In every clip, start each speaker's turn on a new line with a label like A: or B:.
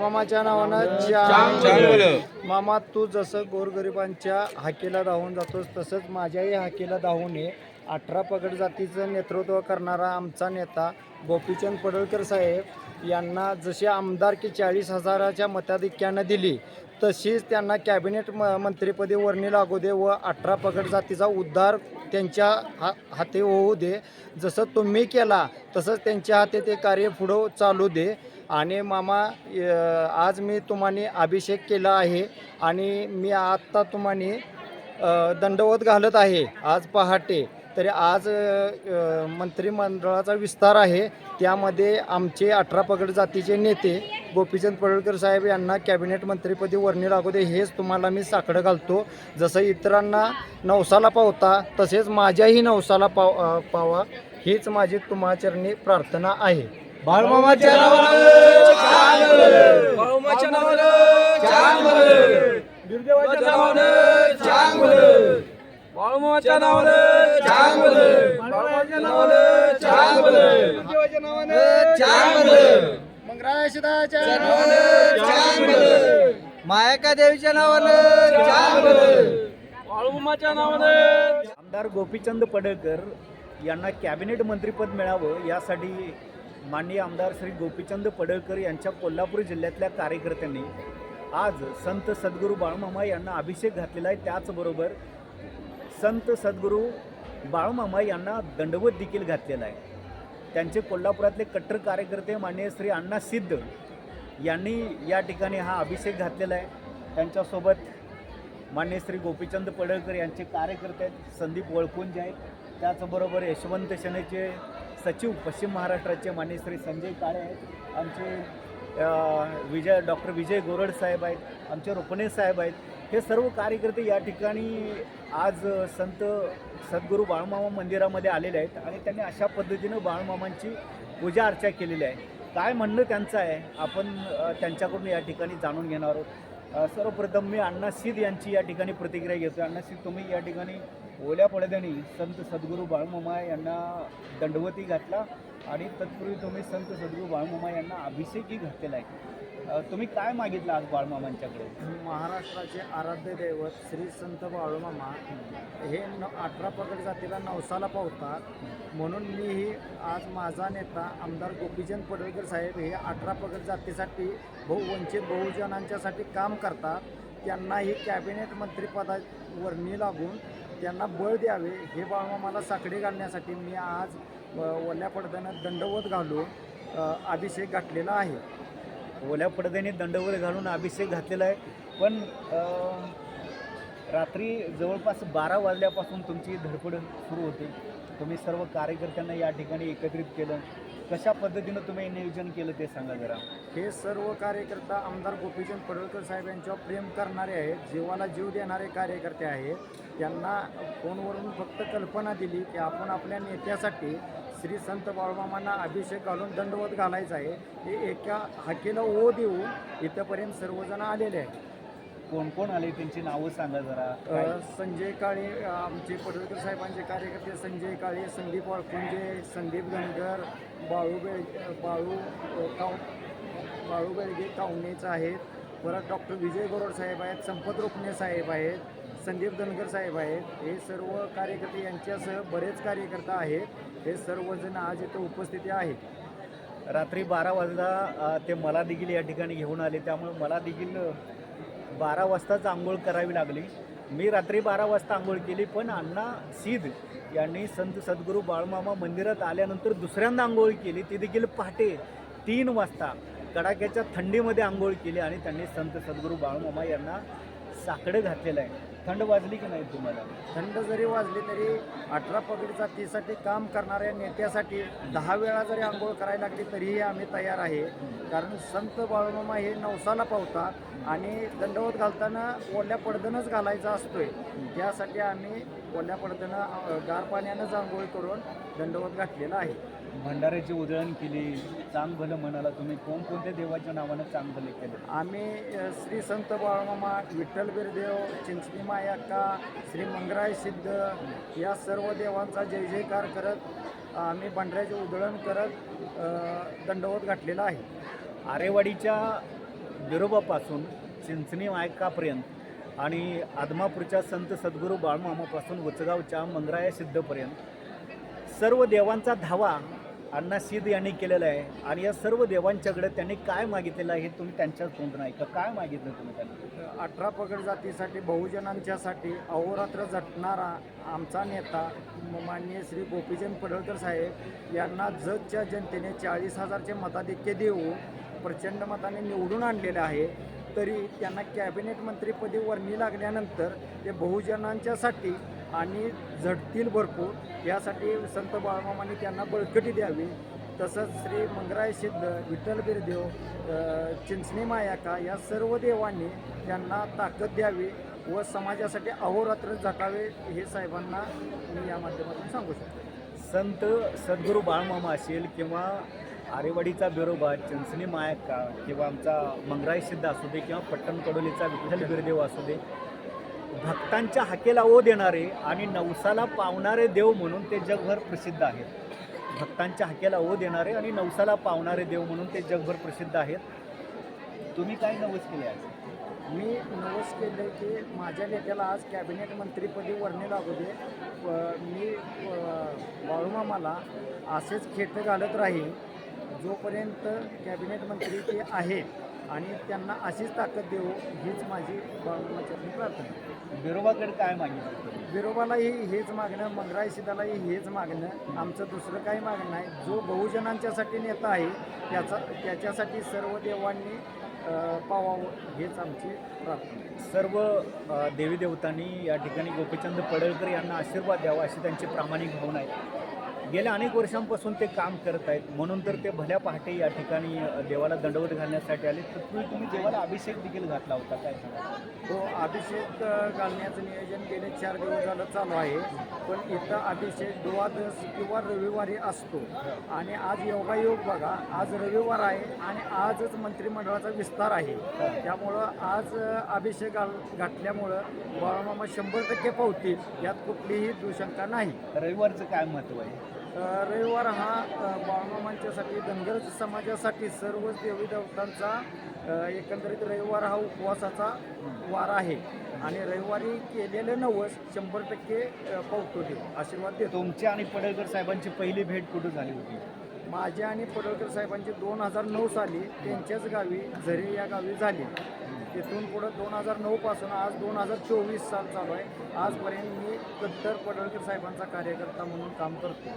A: मामाच्या नावानं. चांग मामा तू जसं गोरगरिबांच्या हाकेला धावून जातोस तसंच माझ्याही हाकेला धावून ये. अठरा पगड जातीचं नेतृत्व करणारा आमचा नेता गोपीचंद पडळकर साहेब यांना जशी आमदारकी चाळीस हजाराच्या मताधिक्यानं दिली तशीच त्यांना कॅबिनेट म मंत्रिपदी वर्णी लागू दे व अठरा पगड जातीचा उद्धार त्यांच्या हा हाती होऊ दे. जसं तुम्ही केला तसंच त्यांच्या हाती ते कार्य पुढं चालू दे. आणि मामा य- आज मी तुम्हाने अभिषेक केला आहे आणि मी आत्ता तुम्हाने दंडवत घालत आहे. आज पहाटे. तरी आज मंत्रिमंडळाचा विस्तार आहे. त्यामध्ये आमचे अठरा पगड जातीचे नेते गोपीचंद पडळकर साहेब यांना कॅबिनेट मंत्रीपदी वर्णी लागू दे हेच तुम्हाला मी साकडं घालतो. जसं इतरांना नवसाला पावता तसेच माझ्याही नवसाला पाव पावा. हीच माझी तुम्हाचरणी प्रार्थना आहे.
B: बाळमामाच्या नावानं चांगलं. बाळमामाच्या नावानं दुर्देवाच्या बाळमामाच्या नावानं दुर्देवाच्या
A: मंगराशिदाच्या मायका देवीच्या नावानं
B: चांगलं. बाळमामाच्या नावानं
C: आमदार गोपीचंद पडळकर यांना कॅबिनेट मंत्रिपद मिळावं यासाठी माननीय आमदार श्री गोपीचंद पडळकर यांच्या कोल्हापूर जिल्ह्यातल्या कार्यकर्त्यांनी आज संत सद्गुरू बाळूमामा यांना अभिषेक घातलेला आहे. त्याचबरोबर संत सद्गुरू बाळूमामा यांना दंडवत देखील घातलेला आहे. त्यांचे कोल्हापुरातले कट्टर कार्यकर्ते माननीय श्री अण्णा सिद्ध यांनी या ठिकाणी हा अभिषेक घातलेला आहे. त्यांच्यासोबत मान्य श्री गोपीचंद पडळकर यांचे कार्यकर्ते आहेत. संदीप वळकुंज आहेत. त्याचबरोबर यशवंत सेनेचे सचिव पश्चिम महाराष्ट्राचे मान्य श्री संजय काळे आहेत. आमचे विजय डॉक्टर विजय गोरड साहेब आहेत आमचे रुपणे साहेब आहेत. हे सर्व कार्यकर्ते या ठिकाणी आज संत सद्गुरू बाळमामा मंदिरामध्ये आलेले आहेत आणि त्यांनी अशा पद्धतीनं बाळमामांची पूजा अर्चा केलेली आहे. काय म्हणणं त्यांचं आहे आपण त्यांच्याकडून या ठिकाणी जाणून घेणार आहोत. सर्वप्रथम मी अण्णा सिद्ध यांची या ठिकाणी प्रतिक्रिया घेतो अण्णा सिद्ध तुम्ही या ठिकाणी ओल्या पडद्याने संत सद्गुरू बाळमामा यांना दंडवती घातला आणि तत्पूर्वी तुम्ही संत सद्गुरू बाळमामा यांना अभिषेकही घातलेला आहे. तुम्ही काय मागितलं आज बाळमामांच्याकडे?
A: महाराष्ट्राचे आराध्य दैवत श्री संत बाळूमामा हे न अठरा पगड जातीला नवसाला पावतात. म्हणून मी ही आज माझा नेता आमदार गोपीचंद पडळकर साहेब हे अठरा पगड जातीसाठी बहुवंचित बहुजनांच्यासाठी काम करतात. त्यांनाही कॅबिनेट मंत्रिपदा वर्णी लागून त्यांना बळ द्यावे हे बाळमामाला साखळी घालण्यासाठी मी आज ओल्या पडद्यानं दंडवत घालून अभिषेक घातलेला आहे.
C: ओल्या पडद्याने दंडवत घालून अभिषेक घातलेला आहे. पण रात्री जवळपास बारा वाजल्यापासून तुमची धडपड सुरू होते. तुम्ही सर्व कार्यकर्त्यांना या ठिकाणी एकत्रित केलं. कशा पद्धतीनं तुम्ही नियोजन केलं ते सांगा जरा.
A: हे सर्व कार्यकर्ता आमदार गोपीचंद पडळकर साहेब यांच्यावर प्रेम करणारे आहेत जीवाला जीव देणारे कार्यकर्ते आहेत. त्यांना फोनवरून फक्त कल्पना दिली की आपण आपल्या नेत्यासाठी श्री संत बाळमामांना अभिषेक घालून दंडवत घालायचा आहे. हे एका हाकेला ओ देऊन इथंपर्यंत सर्वजण आलेले आहेत.
C: कोण कोण आले त्यांची नावं सांगा जरा. काय?
A: अ, संजय काळे अ, आमचे पडळकर साहेबांचे कार्यकर्ते संजय काळे संदीप वाळकुंजे संदीप धनगर बाळू बेळ बाळू अ, काव बाळू बेळगे कावणेच आहेत. परत डॉक्टर विजय गोरड साहेब आहेत संपत रोपणे साहेब आहेत संदीप धनगर साहेब आहेत. हे सर्व कार्यकर्ते यांच्यासह बरेच कार्यकर्ता आहेत. हे सर्वजण आज इथं उपस्थिती आहेत.
C: रात्री बारा वाजता अ, ते मला देखील या ठिकाणी घेऊन आले. त्यामुळे मला देखील बारा वाजताच आंघोळ करावी लागली. मी रात्री बारा वाजता आंघोळ केली पण अण्णा सीद यांनी संत सद्गुरू बाळमामा मंदिरात आल्यानंतर दुसऱ्यांदा आंघोळ केली. ती देखील पहाटे तीन वाजता कडाक्याच्या थंडीमध्ये आंघोळ केली आणि त्यांनी संत सद्गुरू बाळमामा यांना साकडं घातलेलं आहे. थंड वाजली की नाही तुम्हाला?
A: थंड जरी वाजली तरी अठरा पगडीचा जातीसाठी काम करणाऱ्या नेत्यासाठी दहा वेळा जरी आंघोळ करायला लागली तरीही आम्ही तयार आहे. कारण संत बाळूमामा हे नवसाला पावतात आणि दंडवत घालताना ओल्या पडदनच घालायचा असतोय. त्यासाठी आम्ही ओल्या पडदनं गार पाण्यानंच आंघोळ करून दंडवत घातलेला आहे.
C: भंडाऱ्याची उधळण केली चांग भलं म्हणाला तुम्ही कोणकोणत्या देवाच्या नावानं चांग भलं केलं?
A: आम्ही अ, श्री संत बाळमामा विठ्ठल बिरदेव चिंचणी मायाक्का श्री मंगराय सिद्ध या सर्व देवांचा जय जयकार करत आम्ही बंडऱ्याचे उधळण करत अ, दंडवत घातलेला आहे.
C: आरेवाडीच्या बिरोबापासून चिंचणी मायकापर्यंत आणि आदमापूरच्या संत सद्गुरू बाळमामापासून उचगावच्या मंगराया सिद्धपर्यंत सर्व देवांचा धावा अण्णा सिद्ध यांनी केलेलं आहे. आणि या सर्व देवांच्याकडे त्यांनी काय मागितलेलं आहे हे तुम्ही त्यांच्याच तोंडून ऐका. काय मागितलं तुम्ही त्यांना?
A: अठरा पगड जातीसाठी बहुजनांच्यासाठी अहोरात्र झटणारा आमचा नेता माननीय श्री गोपीचंद पडळकर साहेब यांना जगच्या जनतेने चाळीस हजारचे मताधिक्य देऊन प्रचंड मताने निवडून आणलेले आहे. तरी त्यांना कॅबिनेट मंत्रीपदी वर्णी लागल्यानंतर ते बहुजनांच्यासाठी आणि झटतील भरपूर. यासाठी संत बाळमामांनी त्यांना बळकटी द्यावी. तसंच श्री मंगराय सिद्ध विठ्ठल बिरदेव चिंचणी मायाका या सर्व देवांनी त्यांना ताकद द्यावी व समाजासाठी अहोरात्र झटावे हे साहेबांना मी या माध्यमातून सांगू शकतो.
C: संत सद्गुरू बाळमामा असेल किंवा आरेवाडीचा बिरोबा चिंचणी मायाका किंवा आमचा मंगराई सिद्ध असू दे किंवा पट्टण कडोलीचा विठ्ठल बिरदेव असू दे भक्तांच्या हाकेला ओ देणारे आणि नवसाला पावणारे देव म्हणून ते जगभर प्रसिद्ध आहेत. भक्तांच्या हाकेला ओ देणारे आणि नवसाला पावणारे देव म्हणून ते जगभर प्रसिद्ध आहेत. तुम्ही काय नवस केले आज?
A: मी नवस केलं की माझ्या नेत्याला आज कॅबिनेट मंत्रीपदी वर्णी लागू दे. व मी अ, बाळूमामाला असेच खेट घालत राहील जोपर्यंत कॅबिनेट मंत्री ते आहे. आणि त्यांना अशीच ताकद देऊ हीच माझी बाळूमामाची प्रार्थना आहे.
C: बिरोबाकडे काय मागितलं तुम्ही?
A: बिरोबालाही हेच मागणं मंगराई सिद्धालाही हेच मागणं आमचं दुसरं काही मागणं नाही जो बहुजनांच्यासाठी नेता आहे त्याचा त्याच्यासाठी सर्व देवांनी पावावं हेच आमची प्रार्थना.
C: सर्व देवी देवतांनी या ठिकाणी गोपीचंद पडळकर यांना आशीर्वाद द्यावा अशी त्यांची प्रामाणिक भावना आहे गेल्या अनेक वर्षांपासून ते काम करत आहेत. म्हणून तर ते भल्या पहाटे या ठिकाणी देवाला दंडवत घालण्यासाठी आले. तर तुम्ही तुम्ही देवाला अभिषेक देखील घातला होता काय
A: तो अभिषेक अ, घालण्याचं नियोजन गेले चार दिवस झालं चालू आहे. पण इथं अभिषेक द्वादश किंवा रविवारी असतो. आणि आज योगायोग बघा आज रविवार आहे आणि आजच मंत्रिमंडळाचा विस्तार आहे. त्यामुळं आज अभिषेक घाल घातल्यामुळं बाळामामा शंभर टक्के पावतील यात कुठलीही दुशंका नाही.
C: रविवारचं काय महत्त्व आहे?
A: रविवार हा बाळमामांच्यासाठी धनगर समाजासाठी सर्वच देवी देवतांचा एकंदरीत रविवार हा उपवासाचा वार आहे. आणि रविवारी केलेलं नवस शंभर टक्के पावतो आशीर्वाद देतो.
C: तुमच्या आणि पडळकर साहेबांची पहिली भेट कुठं झाली होती?
A: माझ्या आणि पडळकर साहेबांची दोन हजार नऊ साली त्यांच्याच गावी झरे या गावी झाली. तिथून पुढं दोन हजार नऊपासून आज दोन हजार चोवीस साल चालू आहे. आजपर्यंत मी कट्टर पडळकर साहेबांचा कार्यकर्ता म्हणून काम करतो.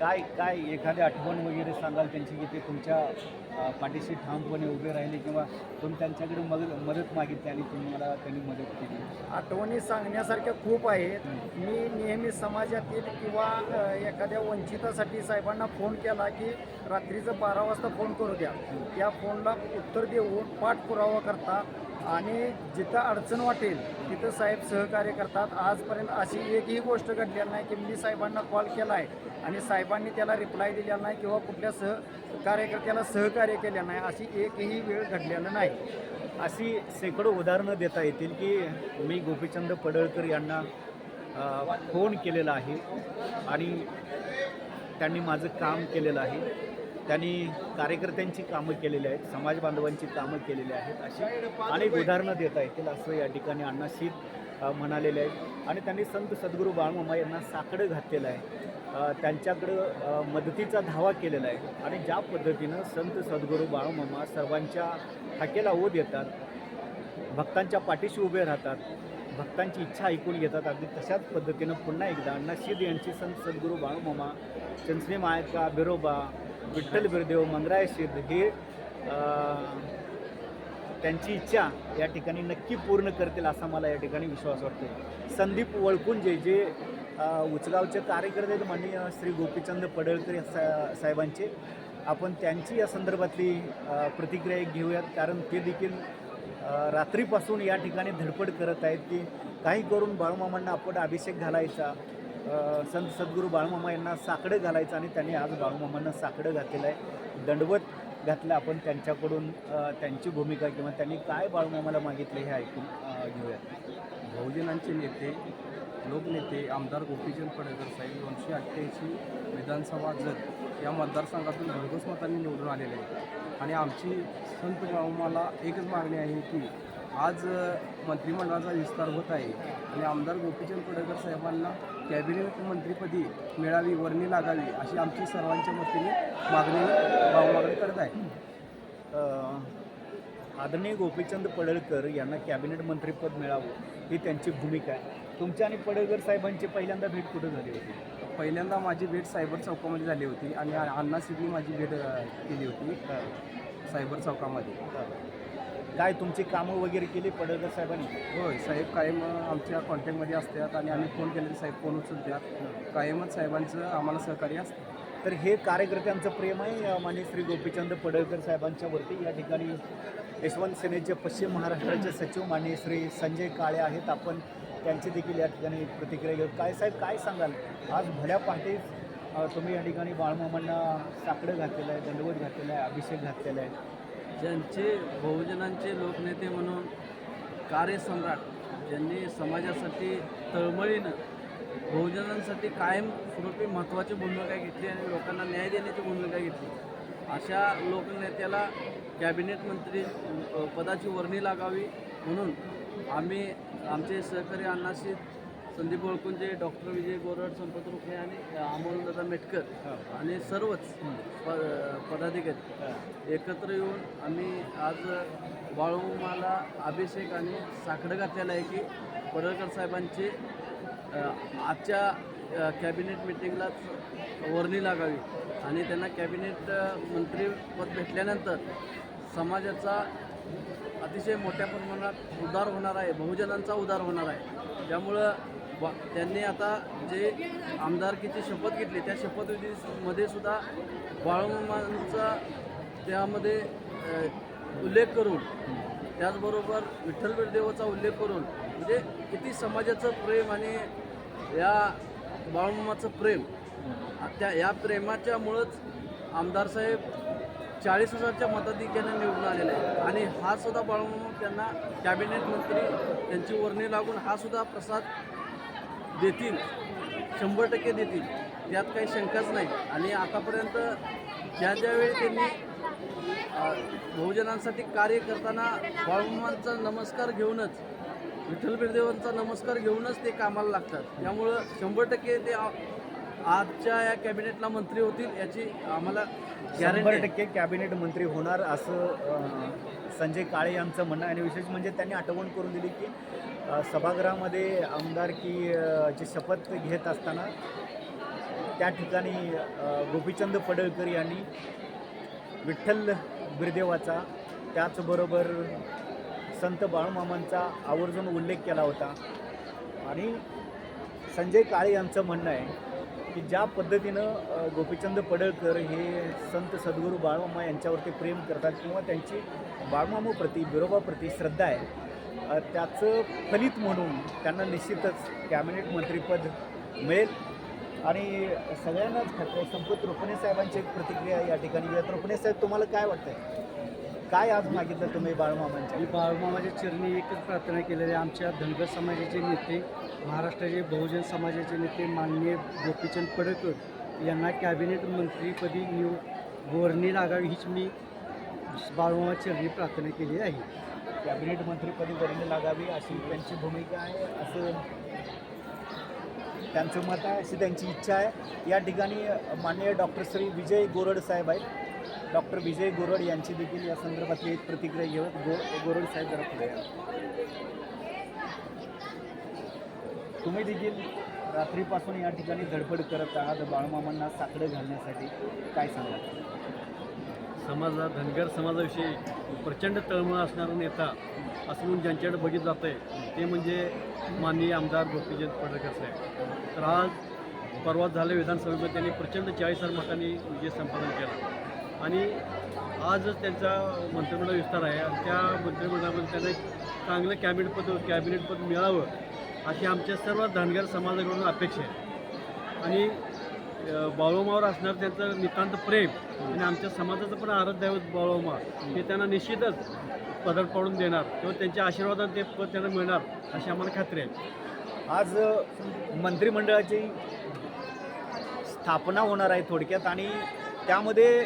C: काय काय एखादी आठवण वगैरे सांगाल त्यांची की ते तुमच्या पाठीशी ठामपणे उभे राहिले किंवा तुम्ही त्यांच्याकडे मदत मदत मागितली आणि तुम्हाला त्यांनी मदत केली?
A: आठवणी सांगण्यासारख्या खूप आहेत. मी नेहमी समाजातील किंवा एखाद्या वंचितासाठी साहेबांना फोन केला की रात्रीचं बारा वाजता फोन करू द्या. त्या फोनला उत्तर देऊन पाठपुरावा करतात आणि जिथं अडचण वाटेल तिथं साहेब सहकार्य करतात. आजपर्यंत अशी एकही गोष्ट घडलेली नाही की मी साहेबांना कॉल केला आहे आणि साहेबांनी त्याला रिप्लाय दिलेला नाही किंवा कुठल्या सह कार्यकर्त्याला सहकार्य केलं नाही. अशी एकही वेळ घडलेला नाही.
C: अशी शेकडो उदाहरणं देता येतील की मी गोपीचंद पडळकर यांना फोन केलेला आहे आणि त्यांनी माझं काम केलेलं आहे. त्यांनी कार्यकर्त्यांची कामं केलेली आहेत समाज बांधवांची कामं केलेली आहेत अशी अनेक उदाहरणं देता येतील असं या ठिकाणी अण्णा शीत म्हणालेले आहेत. आणि त्यांनी संत सद्गुरू बाळमामा यांना साकडं घातलेलं आहे. त्यांच्याकडं मदतीचा धावा केलेला आहे. आणि ज्या पद्धतीनं संत सद्गुरू बाळमामा सर्वांच्या हाकेला ओ देतात भक्तांच्या पाठीशी उभे राहतात भक्तांची इच्छा ऐकून घेतात अगदी तशाच पद्धतीनं पुन्हा एकदा अण्णा शीद यांची संत सद्गुरू बाळूमामा चंचणी मायका बिरोबा विठ्ठल बिरदेव मंगराय सिद्ध हे त्यांची इच्छा या ठिकाणी नक्की पूर्ण करतील असा मला या ठिकाणी विश्वास वाटतो संदीप वळकुंजे जे अं, उचगावचे कार्यकर्ते आहेत माननीय श्री गोपीचंद पडळकर सा साहेबांचे आपण त्यांची या संदर्भातली प्रतिक्रिया एक घेऊयात. कारण ते देखील रात्रीपासून या ठिकाणी धडपड करत आहेत की काही करून बाळूमामांना आपण अभिषेक घालायचा संत सद्गुरू बाळूमामा यांना साकडं घालायचं आणि त्यांनी आज बाळूमामांना साकडं घातलेलं आहे. दंडवत घातलं आपण त्यांच्याकडून त्यांची भूमिका किंवा त्यांनी काय बाळूमामाला मागितले हे ऐकून घेऊयात
D: बहुजनांचे नेते लोकनेते आमदार गोपीचंद पडळकर साहेब दोनशे अठ्ठ्याऐंशी विधानसभा जत या मतदारसंघातून भरघोस मतांनी निवडून आलेले आहेत. आणि आमची संत बाळूमाला एकच मागणी आहे की आज मंत्रिमंडळाचा विस्तार होत आहे. आणि आमदार गोपीचंद पडळकर साहेबांना कॅबिनेट मंत्रीपदी मिळावी वर्णी लागावी अशी आमची सर्वांच्या वतीने मागणी भावमागणी करत आहे.
C: आदरणीय गोपीचंद पडळकर यांना कॅबिनेट मंत्रीपद मिळावं ही त्यांची भूमिका आहे. तुमच्या आणि पडळकर साहेबांची पहिल्यांदा भेट कुठं झाली होती?
D: पहिल्यांदा माझी भेट सायबर चौकामध्ये झाली होती आणि अण्णा सिद्धनी माझी भेट केली होती सायबर चौकामध्ये.
C: काय तुमची कामं वगैरे केली पडळकर साहेबांनी?
D: होय साहेब कायम आमच्या कॉन्टॅक्टमध्ये असतात आणि आम्ही फोन केले साहेब फोन उचलतात कायमच साहेबांचं आम्हाला सहकार्य असतं.
C: तर हे कार्यकर्त्यांचं प्रेम आहे माननीय श्री गोपीचंद पडळकर साहेबांच्या वरती. या ठिकाणी यशवंत सेनेचे पश्चिम महाराष्ट्राचे सचिव माननीय श्री संजय काळे आहेत. आपण त्यांची देखील या ठिकाणी प्रतिक्रिया घेऊ. काय साहेब काय सांगाल? आज भल्या पहाटे अ, तुम्ही या ठिकाणी बाळमामांना साकडं घातलेलं आहे दंडवत घातलेला आहे अभिषेक घातलेला आहे.
B: ज्यांचे बहुजनांचे लोकनेते म्हणून कार्यसम्राट ज्यांनी समाजासाठी तळमळीनं बहुजनांसाठी कायम स्वरूपी महत्त्वाची भूमिका घेतली आणि लोकांना न्याय देण्याची भूमिका घेतली. अशा लोकनेत्याला कॅबिनेट मंत्री पदाची वर्णी लागावी म्हणून आम्ही आमचे सहकारी अण्णाशी संदीप वळकुंजे डॉक्टर विजय गोरड संपत रुखे आणि अमोलदादा मेटकर आणि सर्वच प पदाधिकारी एकत्र येऊन आम्ही आज बाळूमाला अभिषेक आणि साकडं घातलेलं आहे की पडळकर साहेबांची आजच्या कॅबिनेट मिटिंगलाच वर्णी लागावी आणि त्यांना कॅबिनेट मंत्रीपद भेटल्यानंतर समाजाचा अतिशय मोठ्या प्रमाणात उद्धार होणार आहे बहुजनांचा उद्धार होणार आहे. त्यामुळं त्यांनी आता जे आमदारकीची शपथ घेतली त्या शपथविधीमध्ये सुद्धा बाळूमामांचा त्यामध्ये उल्लेख करून त्याचबरोबर विठ्ठल बिरदेवाचा उल्लेख करून म्हणजे किती समाजाचं प्रेम आणि या बाळूमामाचं प्रेम त्या या प्रेमाच्यामुळंच आमदार साहेब चाळीस हजारच्या मताधिक्याने निवडून आलेला आहे आणि हा सुद्धा बाळूमामा त्यांना कॅबिनेट मंत्री त्यांची वर्णी लागून हा सुद्धा प्रसाद देतील. शंभर टक्के देतील. त्यात काही शंकाच नाही. आणि आतापर्यंत ज्या ज्यावेळी त्यांनी बहुजनांसाठी कार्य करताना बाळूमामांचा नमस्कार घेऊनच विठ्ठल बिरदेवांचा नमस्कार घेऊनच ते कामाला लागतात. त्यामुळं शंभर टक्के ते आजच्या या कॅबिनेटला मंत्री होतील याची आम्हाला
C: शंभर टक्के कॅबिनेट मंत्री होणार असं संजय काळे यांचं म्हणणं आणि विशेष म्हणजे त्यांनी आठवण करून दिली की सभागृहामध्ये आमदारकी जी शपथ घेत असताना त्या ठिकाणी गोपीचंद पडळकर यांनी विठ्ठल बिरदेवाचा त्याचबरोबर संत बाळूमामांचा आवर्जून उल्लेख केला होता. आणि संजय काळे यांचं म्हणणं आहे की ज्या पद्धतीनं गोपीचंद पडळकर हे संत सद्गुरू बाळमामा यांच्यावरती प्रेम करतात किंवा त्यांची बाळूमामाप्रती बिरोबाप्रती श्रद्धा आहे त्याचं फलित म्हणून त्यांना निश्चितच कॅबिनेट मंत्रीपद मिळेल. आणि सगळ्यांनाच खात्री आहे. संपत रुपणे साहेबांची एक प्रतिक्रिया या ठिकाणी येत रुपणे साहेब तुम्हाला काय वाटतंय? काय आज मागितलं तुम्ही बाळमामांच्या?
A: मी बाळमामाच्या चरणी एकच प्रार्थना केलेली आहे. आमच्या धनगर समाजाचे नेते महाराष्ट्राचे बहुजन समाजाचे नेते माननीय गोपीचंद पडळकर यांना कॅबिनेट मंत्रीपदी निव वर्णी लागावी हीच मी बाळमामा चरणी प्रार्थना केली आहे.
C: कॅबिनेट मंत्रीपदी वर्णी लागावी अशी त्यांची भूमिका आहे असं त्यांचं मत आहे अशी त्यांची इच्छा आहे. या ठिकाणी माननीय डॉक्टर श्री विजय गोरड साहेब आहेत. डॉक्टर विजय गोरड यांची देखील या संदर्भातली एक प्रतिक्रिया घेऊन गो गोरड साहेब जरा पुढे तुम्ही देखील रात्रीपासून या ठिकाणी धडपड करत आहात बाळमामांना साकडं घालण्यासाठी. काय सांगा
E: समाजा धनगर समाजाविषयी प्रचंड तळमळ असणारा नेता असं म्हणून ज्यांच्याकडे बघितलं जातं आहे ते म्हणजे माननीय आमदार गोपीचंद पडळकर साहेब. तर आज परवा झाल्या विधानसभेमध्ये त्यांनी प्रचंड चाळीस हजार मतांनी विजय संपादन केला. आणि आजच त्यांचा मंत्रिमंडळ विस्तार आहे आणि त्या मंत्रिमंडळामध्ये त्यांना एक चांगलं कॅबिनेट पद कॅबिनेट पद मिळावं अशी आमच्या सर्व धनगर समाजाकडून अपेक्षा आहे. आणि बाळोमावर असणार त्यांचं नितांत प्रेम आणि आमच्या समाजाचं पण आराध्य बाळोमा हे त्यांना निश्चितच पदर पडून देणार किंवा त्यांच्या आशीर्वादात ते पद त्यांना मिळणार अशी आम्हाला खात्री आहे.
C: आज मंत्रिमंडळाची स्थापना होणार आहे थोडक्यात आणि त्यामध्ये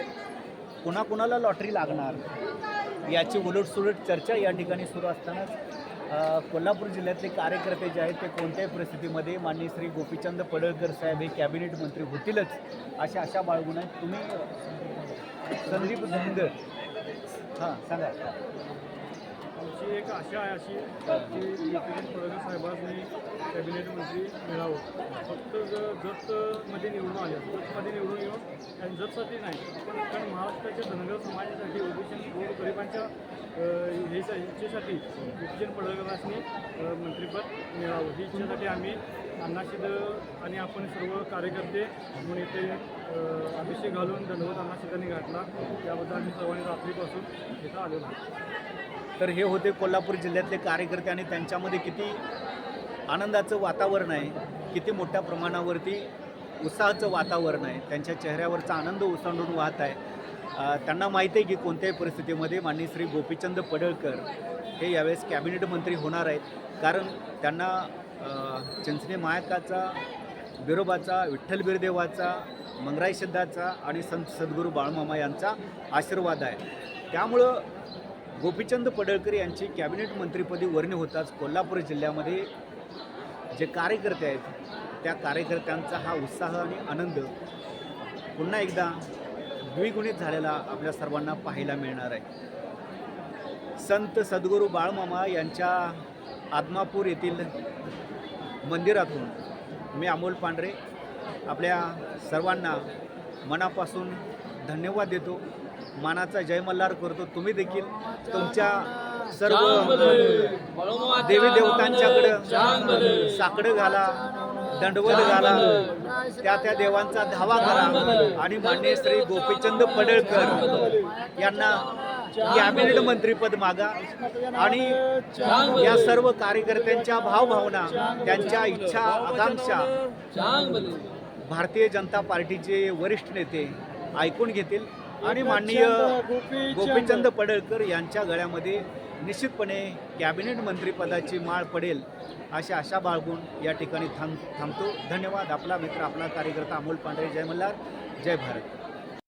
C: कुणाकुणाला लॉटरी लागणार याची उलटसुलट चर्चा या ठिकाणी सुरू असतानाच कोल्हापूर जिल्ह्यातले कार्यकर्ते जे आहेत ते कोणत्याही परिस्थितीमध्ये माननीय श्री गोपीचंद पडळकर साहेब हे कॅबिनेट मंत्री होतीलच अशा आशा बाळगून आहेत. तुम्ही संदीप धनगर. हां सांगा.
E: एक आशा आहे अशी की नितीन फडणवीस साहेबांनी कॅबिनेट मंत्री मिळावं. फक्त जर जतमध्ये निवडून आले जतमध्ये निवडून येऊन आणि जतसाठी नाही पण कारण महाराष्ट्राच्या धनगर समाजासाठी ओबीसी गोर गरिबांच्या अ, हे इच्छेसाठी नितीन फडणवीसांनी मंत्रिपद मिळावं. ही इच्छेसाठी आम्ही अण्णाशिद आणि आपण सर्व कार्यकर्ते म्हणून इथे अभिषेक घालून दंडवत अण्णाशिदांनी घातला. त्याबद्दल आम्ही सर्वांनी रात्रीपासून इथं आलेलो आहे
C: तर हे होते कोल्हापूर जिल्ह्यातले कार्यकर्ते आणि त्यांच्यामध्ये किती आनंदाचं वातावरण आहे किती मोठ्या प्रमाणावरती उत्साहाचं वातावरण आहे त्यांच्या चेहऱ्यावरचा आनंद ओसंडून वाहत आहे. त्यांना माहिती आहे की कोणत्याही परिस्थितीमध्ये माननीय श्री गोपीचंद पडळकर हे यावेळेस कॅबिनेट मंत्री होणार आहेत. कारण त्यांना अ, मायकाचा बिरोबाचा विठ्ठल बिरदेवाचा मंगराई सिद्धाचा आणि संत सद्गुरू बाळमामा यांचा आशीर्वाद आहे. त्यामुळं गोपीचंद पडळकर यांची कॅबिनेट मंत्रीपदी वर्णी होताच कोल्हापूर जिल्ह्यामध्ये जे कार्यकर्ते आहेत त्या कार्यकर्त्यांचा हा उत्साह आणि आनंद पुन्हा एकदा द्विगुणित झालेला आपल्या सर्वांना पाहायला मिळणार आहे. संत सद्गुरू बाळमामा यांच्या आदमापूर येथील मंदिरातून मी अमोल पांढरे आपल्या सर्वांना मनापासून धन्यवाद देतो. मानाचा जय मल्हार करतो. तुम्ही देखील तुमच्या सर्व देवी देवतांच्याकडं साकडं घाला दंडवत घाला त्या त्या देवांचा धावा करा. आणि मान्य श्री गोपीचंद पडळकर यांना कॅबिनेट मंत्रीपद मागा आणि या सर्व कार्यकर्त्यांच्या भावभावना त्यांच्या इच्छा आकांक्षा भारतीय जनता पार्टीचे वरिष्ठ नेते ऐकून घेतील. आणि माननीय गोपीचंद पडळकर यांच्या गळ्यामध्ये निश्चितपणे कॅबिनेट मंत्रीपदाची माळ पडेल अशी आशा बाळगून या ठिकाणी थांब थांबतो. धन्यवाद. आपला मित्र आपला कार्यकर्ता अमोल पांढरे. जय मल्हार. जय भारत.